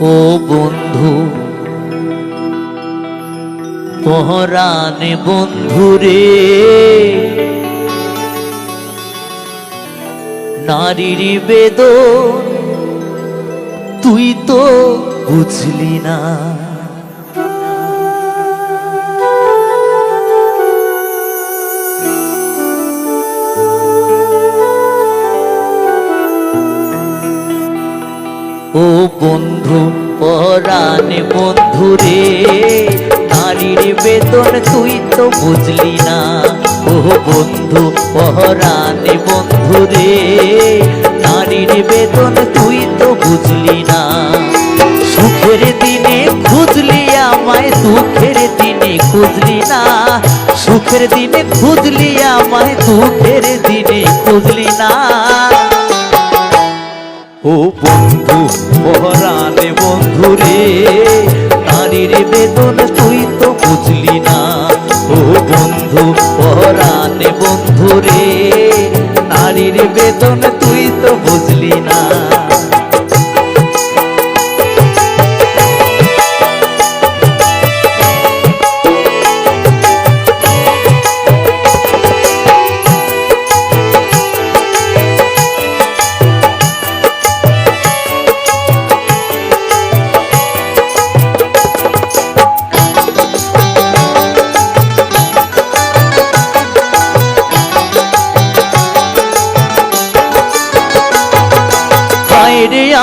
ও বন্ধু পহরানে বন্ধুরে নারীর বেদ তুই তো বুঝলি না। ও বন্ধু, পরাণে বন্ধু রে, নারীর বেতন তুই তো বুঝলি না। ও বন্ধু, পরাণে বন্ধু রে, নারীর বেতন তুই তো বুঝলি না। সুখের দিনে খুঁজলি আমায়, দুঃখের দিনে খুঁজলি না। সুখের দিনে খুঁজলি আমায়, দুঃখের দিনে খুঁজলি না। ও বন্ধু পহরানে বন্ধু রে, নারীর বেদন তুই তো বুঝলি না। ও বন্ধু পহরানে বন্ধু রে, নারীর বেদন তুই তো বুঝলি না।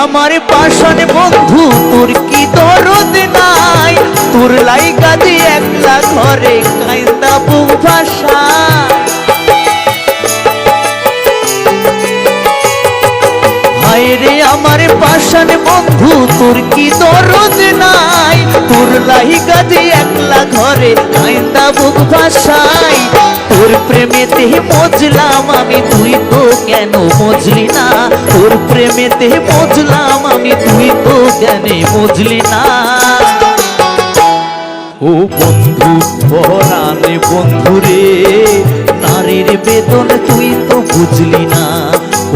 আমার পাশন বন্ধু, তোর কি দরদ নাই? তোর লাই গাদি একলা ঘরে কাইন্দা বুক ভাষা। রে আমার পাশান বন্ধু, তোর কি দরদ নাই? তোর লাই গাদি একলা ঘরে কাইন্দা বুক ভাষাই তোর প্রেমেতে মজলাম আমি, তুই তো কেন মজলি না? তোর প্রেমেতে মজলাম আমি, তুই তো কেন মজলি না? ও বন্ধু, পরাণে বন্ধু রে, নারীর বেতন তুই তো বুঝলি না।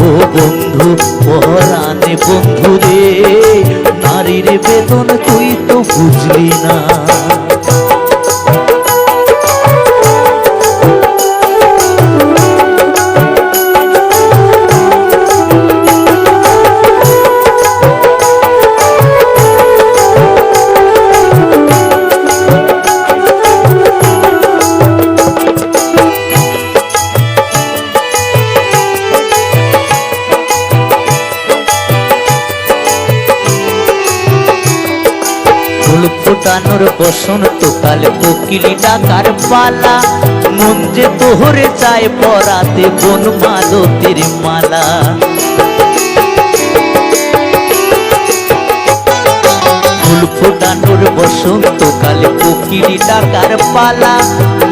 ও বন্ধু, পরাণে বন্ধু রে, নারীর বেতন তুই তো বুঝলি না। ফুল ফোটানোর বসন্ত কাল কোকিলি ডাকার পালা। মন যে তোহরে চায় পরাতে বন মালতির মালা। ফুল ফোটানোর বসন্ত কাল কোকিলি ডাকার পালা।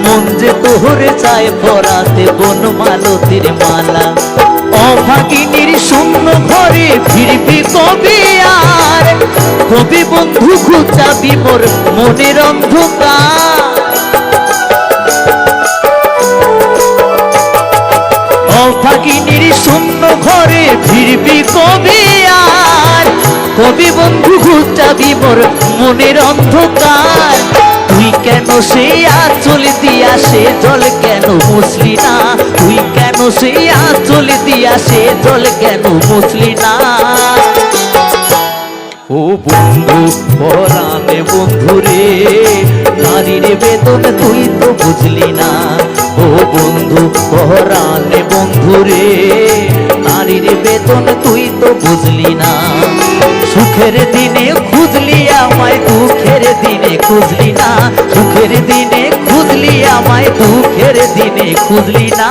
মন যে তোহরে চায় পরাতে বন মালতির মালা। অভাগিনীর শূন্য ঘরে ফিরবি কবি? কবি বন্ধু খুঁজাবি মোর মনের অন্ধকার। শূন্য ঘরে ফিরবি কবি আর? কবি বন্ধু খুঁজাবি মোর মনের অন্ধকার। তুই কেন সেই আঁচল দিয়া সে জল কেন মুসলি না? তুই কেন সেই আঁচল দিয়া সে জল কেন মুসলি না? ও বন্ধু, পরাণে বন্ধু রে, নারীর বেতন তুই তো বুঝলি না। ও বন্ধু, পরাণে বন্ধু রে, নারীর বেতন তুই তো বুঝলি না। সুখের দিনে খুঁজলি আমায়, দুঃখের দিনে খুঁজলি না। সুখের দিনে খুঁজলি আমায়, দুঃখের দিনে খুঁজলি না।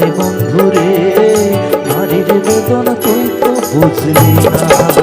বুঝলি না।